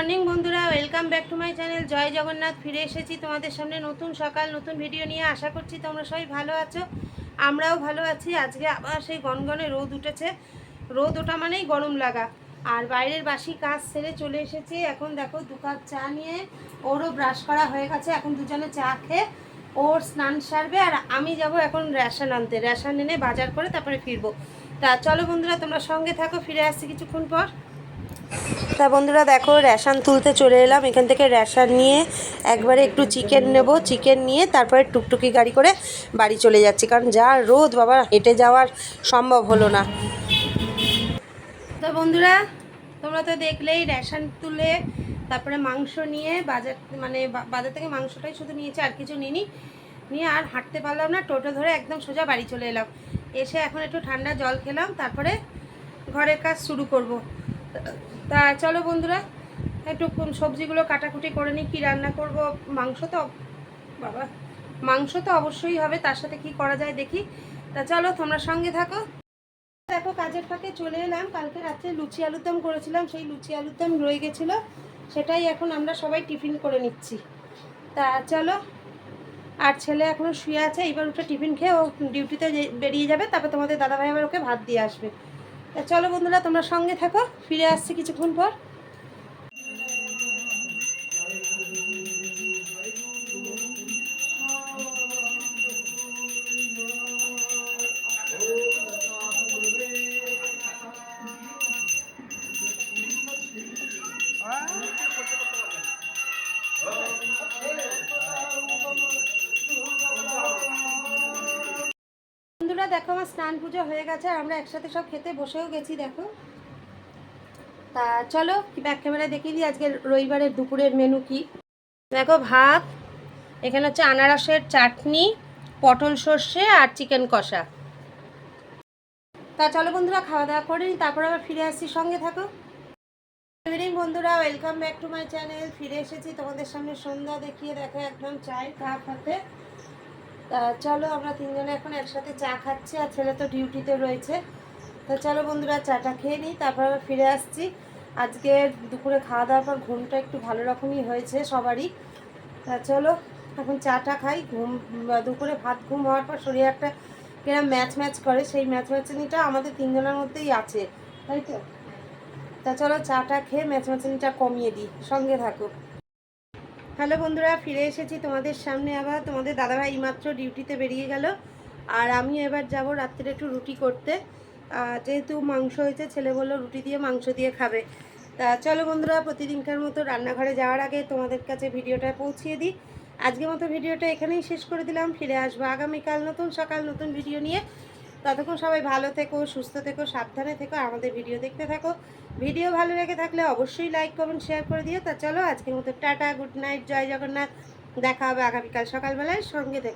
Morning বন্ধুরা welcome back to my channel Jai Jagannath, ফিরে এসেছি তোমাদের সামনে নতুন সকাল, নতুন ভিডিও নিয়ে। আশা করছি তোমরা সবাই ভালো আছো, আমরাও ভালো আছি। আজকে আবার সেই গনগনে রোদ উঠেছে। রোদ ওঠা মানেই গরম লাগা। আর বাইরের বাসি কাজ সেরে চলে এসেছি। এখন দেখো দু কাপ চা নিয়ে ওরও ব্রাশ করা হয়ে গেছে। এখন দুজনে চা খেয়ে ওর স্নান সারবে। আর আমি যাব এখন রেশন আনতে। রেশন এনে বাজার করে তারপরে ফিরবো। তা চলো বন্ধুরা, তোমরা সঙ্গে থাকো, ফিরে আসছি কিছুক্ষণ পর। তা বন্ধুরা দেখো, রেশন তুলতে চলে এলাম। এখান থেকে রেশন নিয়ে একবারে একটু চিকেন নেব। চিকেন নিয়ে তারপরে টুকটুকি গাড়ি করে বাড়ি চলে যাচ্ছি। কারণ যা রোদ বাবা, হেঁটে যাওয়ার সম্ভব হলো না। তো বন্ধুরা, তোমরা তো দেখলেই রেশন তুলে তারপরে মাংস নিয়ে বাজার মানে বাজার থেকে মাংসটাই শুধু নিয়েছি, আর কিছু নিইনি। নিয়ে আর হাঁটতে পারলাম না, টোটো ধরে একদম সোজা বাড়ি চলে এলাম। এসে এখন একটু ঠান্ডা জল খেলাম, তারপরে ঘরের কাজ শুরু করব। তা চলো বন্ধুরা, একটু সবজিগুলো কাটাকুটি করে নিই, কী রান্না করব, মাংস তো, বাবা, মাংস তো অবশ্যই হবে, তার সাথে কি করা যায় দেখি। তা চলো, তোমরা সঙ্গে থাকো। দেখো, কাজের ফাঁকে চলে এলাম, কালকে রাত্রে লুচি আলুর দম করেছিলাম, সেই লুচি আলুর দম রয়ে গেছিল, সেটাই এখন আমরা সবাই টিফিন করে নিচ্ছি। তা চলো, আর ছেলে এখনও শুয়ে আছে এবার উঠে টিফিন খেয়ে ও ডিউটিতে বেরিয়ে যাবে, তারপর তোমাদের দাদাভাই আবার ওকে ভাত দিয়ে আসবে। তা চলো বন্ধুরা তোমরা সঙ্গে থাকো ফিরে আসছি কিছুক্ষণ পর। বন্ধুরা, দেখো আমার স্নান পুজো হয়ে গেছে আর আমরা একসাথে সব খেতে বসেও গেছি, দেখো। তা চলো, ব্যাক ক্যামেরায় দেখিয়ে দিই আজকে রবিবারের দুপুরের মেনু কি। দেখো ভাত, এখানে হচ্ছে আনারসের চাটনি, পটল সর্ষে আর চিকেন কষা। তা চলো বন্ধুরা, খাওয়া দাওয়া করে নিই, তারপর আবার ফিরে আসছি, সঙ্গে থাকো। ইভিনিং বন্ধুরা welcome back to my channel ফিরে এসেছি তোমাদের সামনে সন্ধ্যা দেখিয়ে, দেখো একদম চায়ের কাপ হাতে। চলো আমরা তিনজনে এখন একসাথে চা খাচ্ছি আর ছেলে তো ডিউটিতে রয়েছে। তো চলো বন্ধুরা, চাটা খেয়ে নিই, তারপর আবার ফিরে আসছি। আজকে দুপুরে খাওয়া দাওয়ার পর ঘুমটা একটু ভালো রকমই হয়েছে সবারই। তা চলো, এখন চাটা খাই। ঘুম দুপুরে ভাত ঘুম হওয়ার পর শরীরে একটা কিরম ম্যাচ ম্যাচ করে, সেই ম্যাচ ম্যাচানিটা আমাদের তিনজনের মধ্যেই আছে। তাই তো? তা চলো চাটা খেয়ে ম্যাচ ম্যাচানিটা কমিয়ে দিই। সঙ্গে থাকো হ্যালো বন্ধুরা, ফিরে এসেছি তোমাদের সামনে আবার। তোমাদের দাদাভাই মাত্র ডিউটিতে বেরিয়ে গেল। আর আমি এবার যাব রাত্রে একটু রুটি করতে। যেহেতু মাংস হয়েছে, ছেলে বলল রুটি দিয়ে মাংস দিয়ে খাবে। তা চলো বন্ধুরা, প্রতিদিনকার মতো রান্নাঘরে যাওয়ার আগে তোমাদের কাছে ভিডিওটা পৌঁছিয়ে দিই। আজকে মতো ভিডিওটা এখানেই শেষ করে দিলাম। ফিরে আসব আগামীকাল নতুন সকাল নতুন ভিডিও নিয়ে। ততক্ষণ সবাই ভালো থেকো, সুস্থ থেকো, সাবধানে থেকো আমাদের ভিডিও দেখতে থাকো। ভিডিও ভালো লেগে থাকলে অবশ্যই লাইক কমেন্ট শেয়ার করে দিও। তা চলো আজকের মতো tata good night Jai Jagannath. দেখা হবে আগামীকাল সকালবেলায় সঙ্গে থেকো